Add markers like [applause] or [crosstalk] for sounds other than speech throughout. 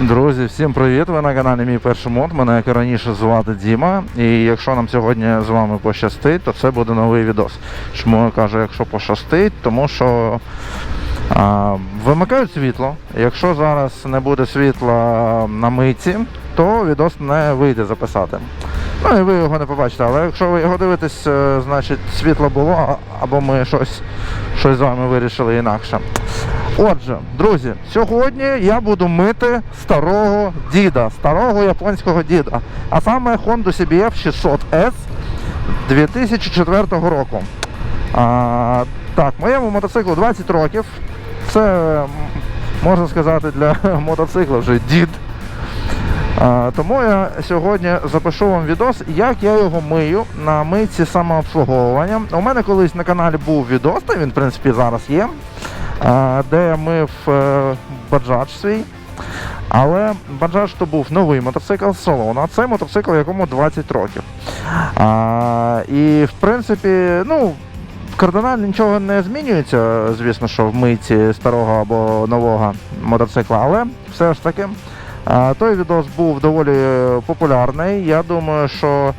Друзі, всім привіт! Ви на каналі Мій перший мод. Мене як раніше звати Діма. І якщо нам сьогодні з вами пощастить, то це буде новий відос. Чому я кажу, якщо пощастить, тому що а, вимикають світло. Якщо зараз не буде світла на митці, то відос не вийде записати. Ну і ви його не побачите. Але якщо ви його дивитесь, е, значить світло було, або ми щось, щось з вами вирішили інакше. Отже, друзі, сьогодні я буду мити старого діда, старого японського діда, а саме Honda CBF 600S 2004 року. А, так, моєму мотоциклу 20 років. Це, можна сказати, для [laughs] мотоцикла вже дід. Тому я сьогодні запишу вам відос, як я його мию на митці самообслуговування. У мене колись на каналі був відос, та він, в принципі, зараз є, де я мив е, баджадж свій. Але баджадж то був новий мотоцикл з салону, а це мотоцикл, якому 20 років. А, і в принципі, ну. Кардинально нічого не змінюється, звісно, що в митці старого або нового мотоцикла, але все ж таки Той відос був доволі популярний. Я думаю, що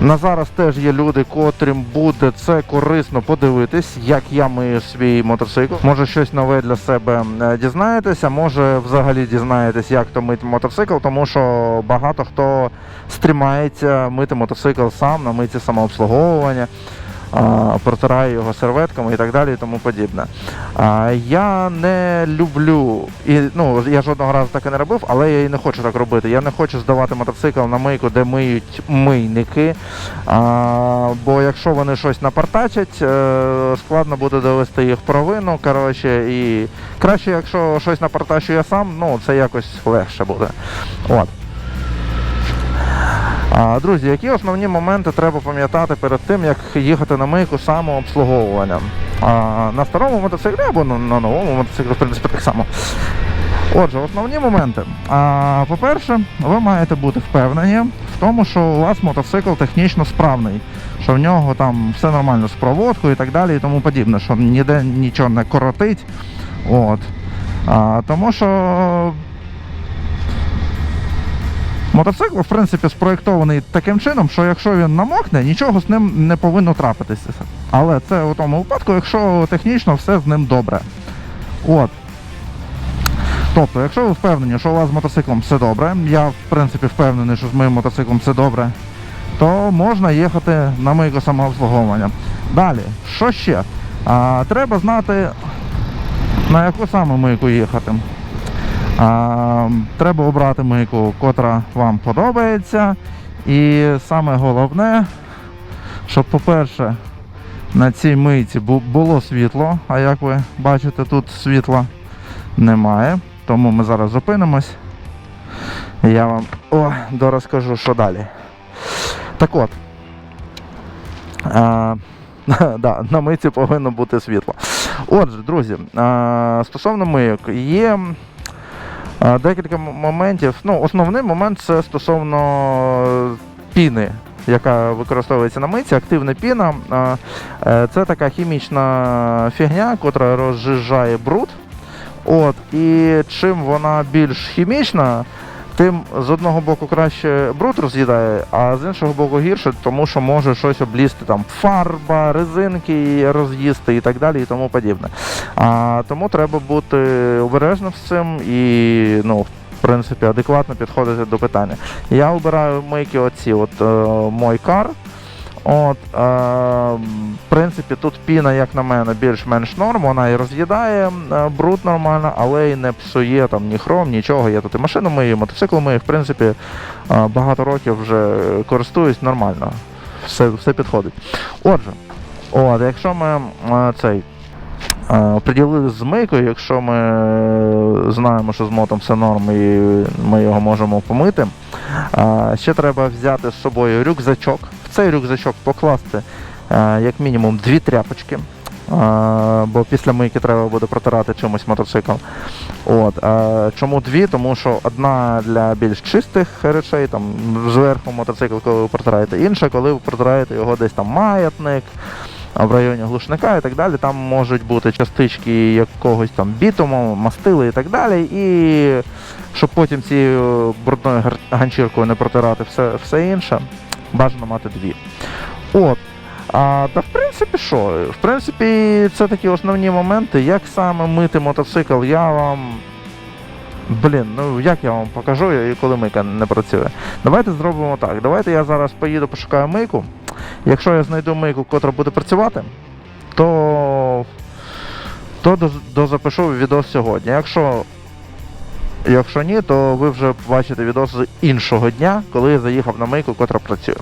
на зараз теж є люди, котрим буде це корисно подивитись, як я мию свій мотоцикл. Може щось нове для себе е, дізнаєтеся, може взагалі дізнаєтесь, як то мити мотоцикл, тому що багато хто стрімається мити мотоцикл сам на митці самообслуговування протираю його серветками і так далі, і тому подібне. Я не люблю, і ну я жодного разу так і не робив, але я і не хочу так робити. Я не хочу здавати мотоцикл на мийку, де миють мийники. Бо якщо вони щось напартачать, е, складно буде довести їх провину. Коротше, і краще, якщо щось напартачу я сам, ну це якось легше буде. От. Друзі, які основні моменти треба пам'ятати перед тим, як їхати на мийку самообслуговування? На старому мотоциклі або на новому мотоциклі, в принципі, так само. Отже, основні моменти. По-перше, ви маєте бути впевнені в тому, що у вас мотоцикл технічно справний, що в нього там все нормально з проводкою і так далі, і тому подібне, що ніде нічого не коротить. От. А, Тому що Мотоцикл, в принципі, спроєктований таким чином, що якщо він намокне, нічого з ним не повинно трапитися. Але це у тому випадку, якщо технічно все з ним добре. От. Тобто, якщо ви впевнені, що у вас з мотоциклом все добре, я в принципі впевнений, що з моїм мотоциклом все добре, то можна їхати на мийку самообслуговування. Далі, що ще? А, треба знати, на яку саме мийку їхати. Треба обрати мийку, котра вам подобається. І саме головне, щоб, по-перше, на цій мийці було світло, а як ви бачите, тут світла немає. Тому ми зараз зупинимось. Я вам о, дорозкажу, що далі. Так от. А, [laughs] да, на мийці повинно бути світло. Отже, друзі, а, стосовно мийок, є Декілька моментів. Ну, основний момент це стосовно піни, яка використовується на митці, активна піна. Е, Це така хімічна фігня, котра розжижає бруд. От, і чим вона більш хімічна, тим з одного боку краще бруд роз'їдає, а з іншого боку гірше, тому що може щось облізти там фарба, резинки роз'їсти і так далі, і тому подібне. А, тому треба бути обережним з цим і, ну, в принципі, адекватно підходити до питання. Я обираю мийки оці, от е, Мойкар. От, е, в принципі, тут піна, як на мене, більш-менш норм, вона і роз'їдає е, бруд нормально, але й не псує там ні хром, нічого. Я тут і машину мию, і мотоцикл мию, в принципі, е, багато років вже користуюсь нормально. Все, все підходить. Отже, от, якщо ми е, цей. Приділили з мийкою, якщо ми знаємо, що з мотом все норм і ми його можемо помити. Ще треба взяти з собою рюкзачок. Цей рюкзачок покласти е, як мінімум дві тряпочки. е, Бо після мийки треба буде протирати чимось мотоцикл. От, е, чому дві? Тому що одна для більш чистих речей, там зверху мотоцикл, коли ви протираєте, інша, коли ви протираєте його десь там маятник, в районі глушника і так далі. Там можуть бути частички якогось там бітуму, мастили і так далі. І щоб потім цією брудною ганчіркою не протирати все, все інше, бажано мати дві. От. А, та в принципі, що? В принципі, це такі основні моменти. Як саме мити мотоцикл, я вам. Блін, ну як я вам покажу, коли мийка не працює. Давайте зробимо так. Давайте я зараз поїду пошукаю мийку. Якщо я знайду мийку, котра буде працювати, то, то доз- дозапишу відос сьогодні. Якщо, якщо ні, то ви вже побачите відос з іншого дня, коли я заїхав на мийку, котра працює.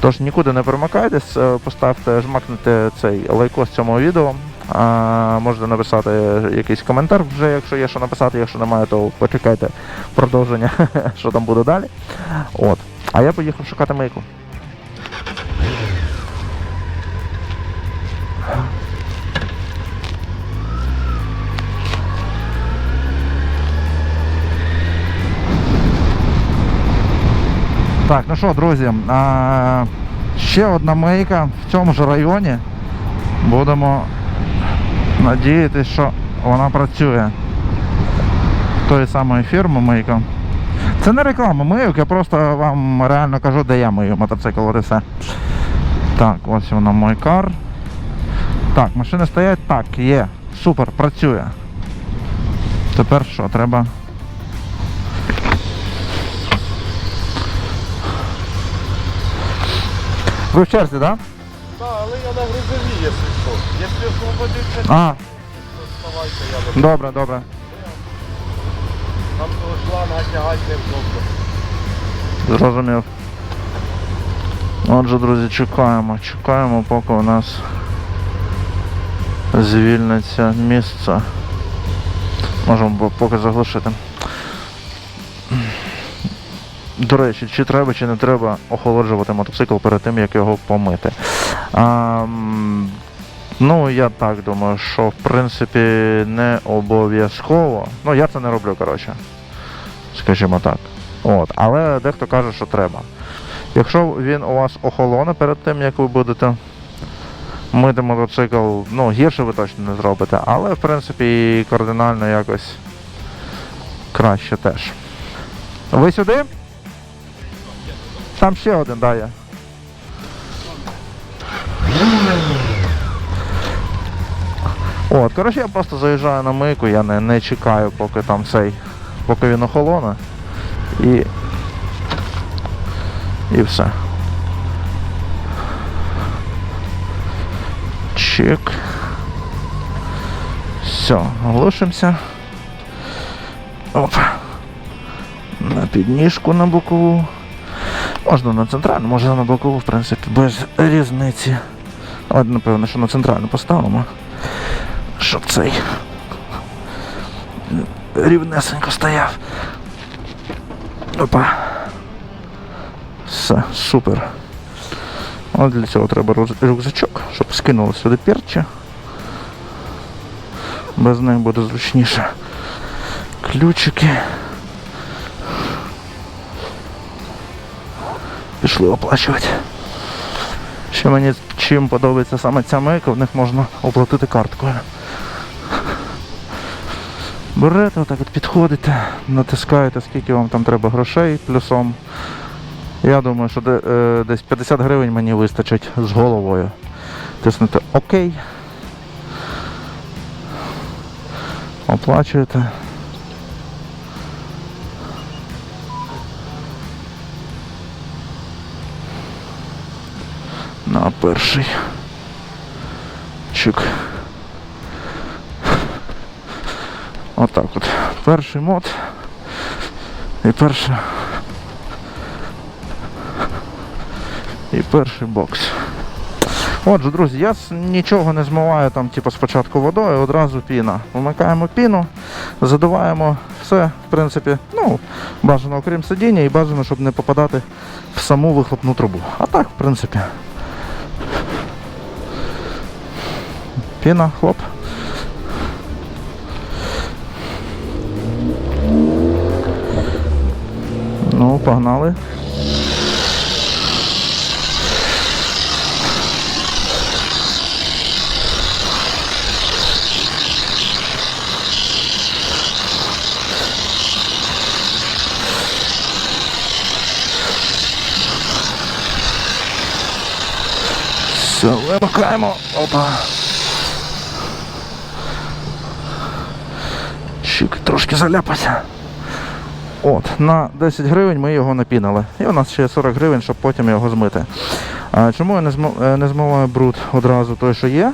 Тож нікуди не перемикайтесь, е, поставте, жмакнете цей лайкос цьому відео. А, можете написати якийсь коментар вже, якщо є що написати, якщо немає, то почекайте продовження, [laughs] що там буде далі. От. А я поїхав шукати мийку. Так, ну що, друзі, а, ще одна мийка в цьому ж районі. Будемо надіятися, що вона працює. Тої самої фірми мийка. Це не реклама мийок, я просто вам реально кажу, де я мию мотоцикл, от і все. Так, ось вона мой кар. Так, машини стоять, так, є. Супер, працює. Тепер що, треба. Ви в черзі, так? Да? Так, але я на грузові, якщо що. Якщо освободиться, А, то вставайте, я буду. добре, добре. Там того шланга тягати не вдобно. Зрозумів. Отже, друзі, чекаємо, чекаємо, поки у нас звільниться місце. Можемо поки заглушити. До речі, чи треба, чи не треба охолоджувати мотоцикл перед тим, як його помити. А, ну, я так думаю, що в принципі не обов'язково. Ну, я це не роблю, коротше. Скажімо так. От, але дехто каже, що треба. Якщо він у вас охолоне перед тим, як ви будете мити мотоцикл, ну гірше ви точно не зробите, але в принципі кардинально якось краще теж. Ви сюди? Там ще один, да, є. От, коротше, я просто заїжджаю на мийку, я не, не чекаю, поки там цей, поки він охолоне. І. І все. Чек. Все, глушимося. Оп. На підніжку на бокову. Можна на центральну, можна на бокову, в принципі, без різниці. Але напевно, що на центральну поставимо. Щоб цей рівнесенько стояв. Опа. Все, супер. От для цього треба рюкзачок, щоб скинули сюди перчі. Без них буде зручніше. Ключики. Пішли оплачувати. Ще мені чим подобається саме ця мийка, в них можна оплатити карткою. Берете, отак от підходите, натискаєте, скільки вам там треба грошей плюсом. Я думаю, що е, десь 50 гривень мені вистачить з головою. Тиснете ОК. Оплачуєте. На перший. Чик. Отак от. Перший мод. І перша. І перший бокс. Отже, друзі, я нічого не змиваю там, типу, спочатку водою, одразу піна. Вмикаємо піну, задуваємо все, в принципі, ну, бажано окрім сидіння і бажано, щоб не попадати в саму вихлопну трубу. А так, в принципі. Дитина, хлоп. Ну, погнали. Все, вимикаємо. Опа. Щик трошки заляпався. От, на 10 гривень ми його напінили. І у нас ще 40 гривень, щоб потім його змити. А чому я не, е, не змиваю бруд одразу той, що є?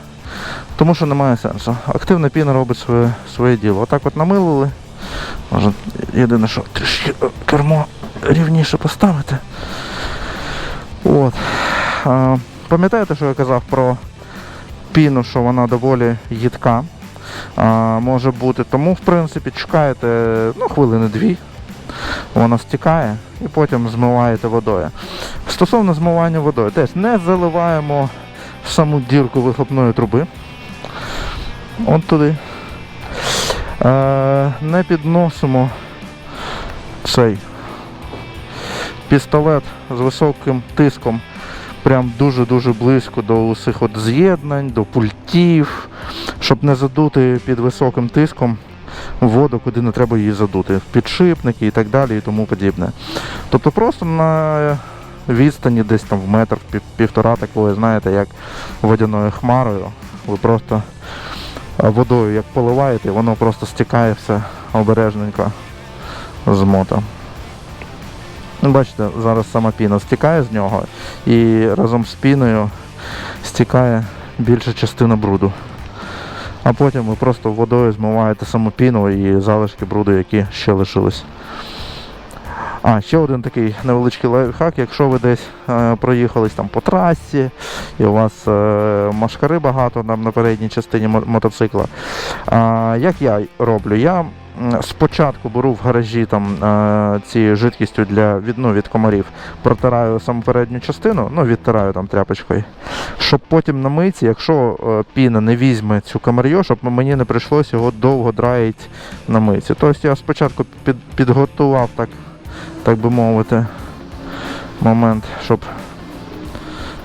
Тому що немає сенсу. Активна піна робить своє, своє діло. Отак от намилили. Може, єдине, що трішки е, кермо рівніше поставити. От. Пам'ятаєте, що я казав про піну, що вона доволі їдка а, може бути. Тому, в принципі, чекаєте ну, хвилини дві, вона стікає і потім змиваєте водою. Стосовно змивання водою, теж не заливаємо саму дірку вихлопної труби. От туди. Е, не підносимо цей пістолет з високим тиском прям дуже-дуже близько до усіх з'єднань, до пультів, щоб не задути під високим тиском воду, куди не треба її задути, підшипники і так далі і тому подібне. Тобто просто на відстані десь там в метр, півтора такої, знаєте, як водяною хмарою, ви просто водою як поливаєте, воно просто стікає все обережненько з мота. Ну, Бачите, зараз сама піна стікає з нього і разом з піною стікає більша частина бруду. А потім ви просто водою змиваєте саму піну і залишки бруду, які ще лишились. А, ще один такий невеличкий лайфхак, якщо ви десь е, проїхались там по трасі, і у вас е, машкари багато там на передній частині мо- мотоцикла. Е, як я роблю? Я спочатку беру в гаражі там е, ці жидкістю для від, ну, від комарів, протираю саму передню частину, ну відтираю там тряпочкою, щоб потім на миці, якщо е, піна не візьме цю комар'ю, щоб мені не прийшлося його довго драїти на миці. Тобто я спочатку під, підготував так, так би мовити, момент, щоб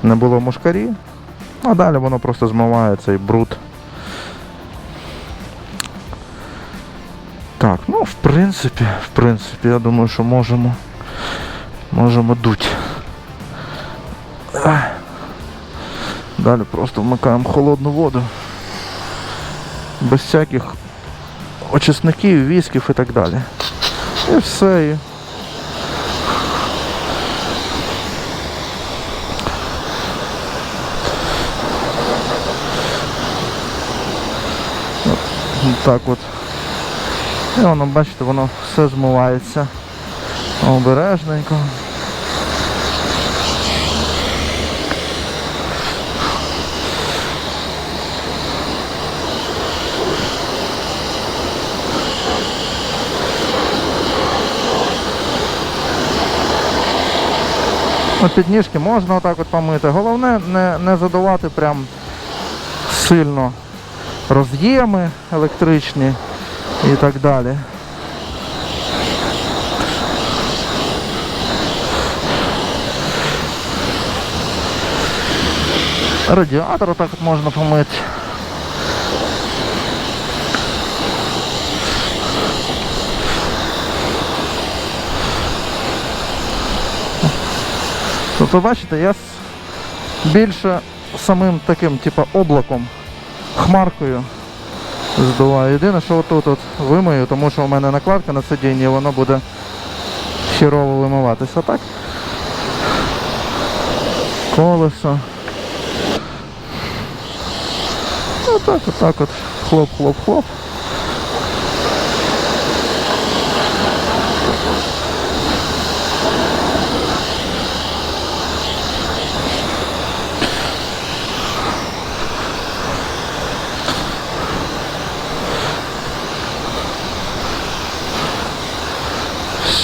не було мушкарі, а далі воно просто змиває цей бруд. Так, ну в принципі, в принципі, я думаю, що можемо. Можемо дуть. Ах. Далі просто вмикаємо холодну воду. Без всяких очисників, вісків і так далі. І все. І... От Так от. І воно, бачите, воно все змивається обережненько. Ну, підніжки можна отак от помити. Головне не, не задавати прям сильно роз'єми електричні і так далі. Радіатор так от можна помити. Тобто, бачите, я більше самим таким, типу, облаком, хмаркою здуваю. Єдине, що отут от вимию, тому що у мене накладка на сидінні, воно буде хірово вимиватися. Так? Колесо. Отак, отак от. Хлоп,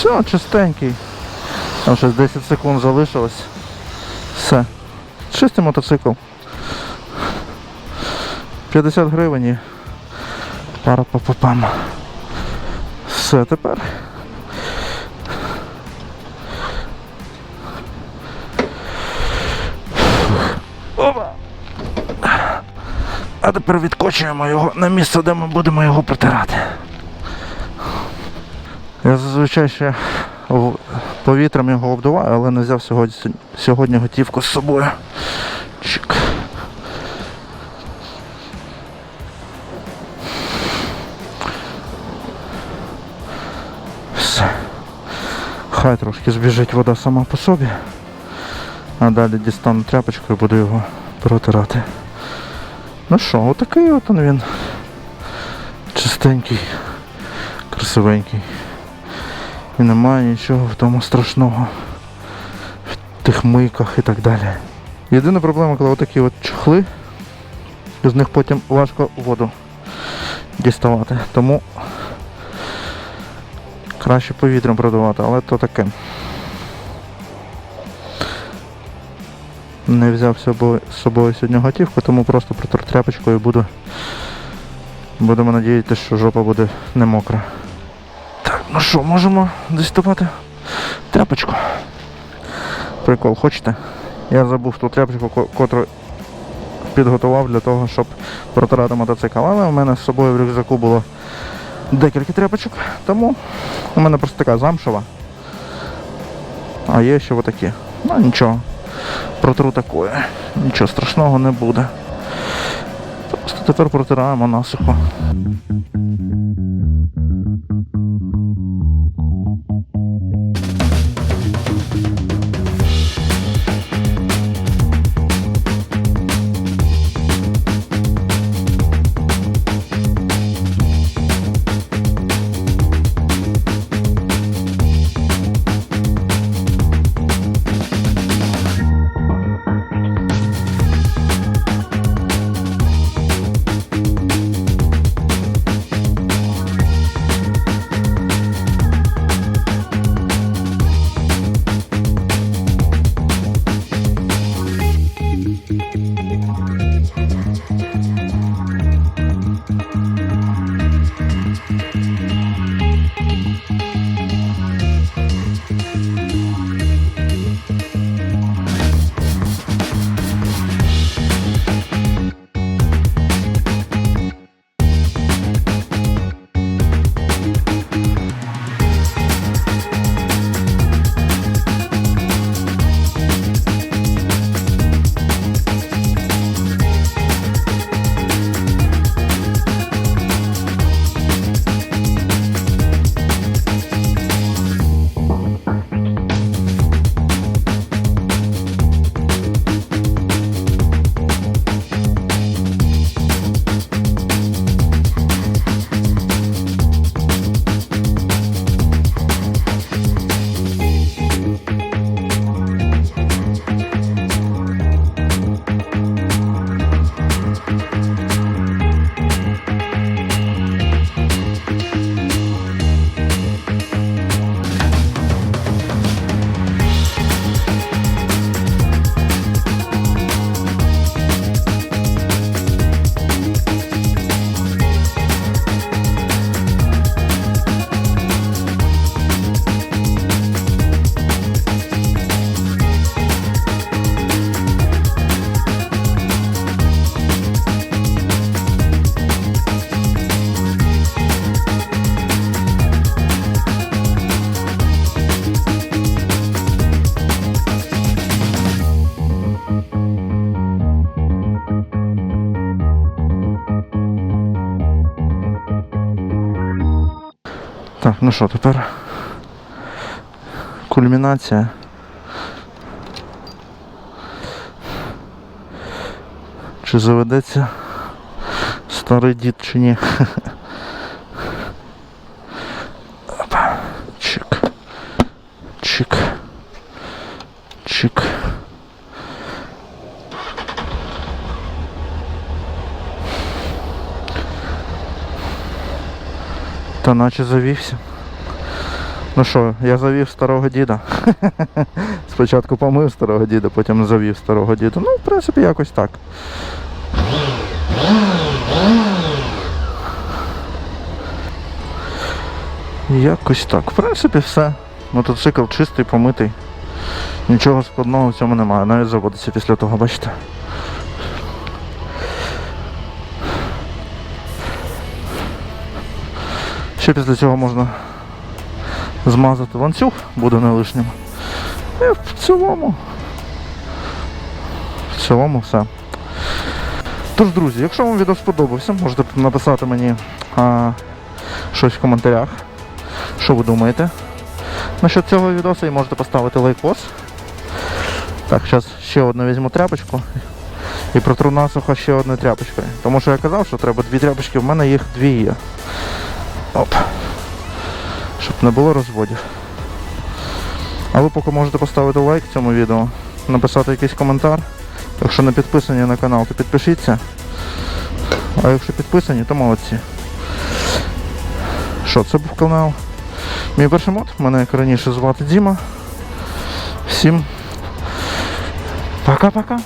Все, чистенький. Там ще 10 секунд залишилось. Все. Чистий мотоцикл. 50 гривень пара попам. Все тепер. Опа! А тепер відкочуємо його на місце, де ми будемо його протирати. Я зазвичай ще повітрям його обдуваю, але не взяв сьогодні сьогодні готівку з собою. Чик. Все. Хай трошки збіжить вода сама по собі, а далі дістану тряпочку і буду його протирати. Ну що, отакий от він. Чистенький, красивенький. І немає нічого в тому страшного. В тих мийках і так далі. Єдина проблема, коли отакі от чохли, з них потім важко воду діставати. Тому краще повітрям продавати, але то таке. Не взяв з собою, сьогодні готівку, тому просто протер тряпочкою буду. Будемо надіятися, що жопа буде не мокра. Ну що, можемо діставати тряпочку. Прикол, хочете? Я забув ту тряпочку, котру підготував для того, щоб протирати мотоцикл. Але у мене з собою в рюкзаку було декілька тряпочок, тому у мене просто така замшева. А є ще отакі. Ну нічого. Протру такое. Нічого страшного не буде. Просто тепер протираємо насухо. ну що, тепер кульмінація. Чи заведеться старий дід чи ні? Опа. Чик. Чик. Чик. Та наче завівся. Ну що, я завів старого діда. [laughs] Спочатку помив старого діда, потім завів старого діда. Ну, в принципі, якось так. Якось так. В принципі, все. Мотоцикл чистий, помитий. Нічого складного в цьому немає. Навіть заводиться після того, бачите. Ще після цього можна змазати ланцюг, буде не лишнім. І в цілому. В цілому все. Тож, друзі, якщо вам відео сподобався, можете написати мені а, щось в коментарях. Що ви думаєте? Насчет цього відео і можете поставити лайкос. Так, зараз ще одну візьму тряпочку і протру насухо ще одною тряпочкою. Тому що я казав, що треба дві тряпочки, в мене їх дві є. Оп. Щоб не було розводів. А ви поки можете поставити лайк цьому відео, написати якийсь коментар. Якщо не підписані на канал, то підпишіться. А якщо підписані, то молодці. Що, це був канал. Мій перший мод. Мене як раніше звати Діма. Всім пока-пока.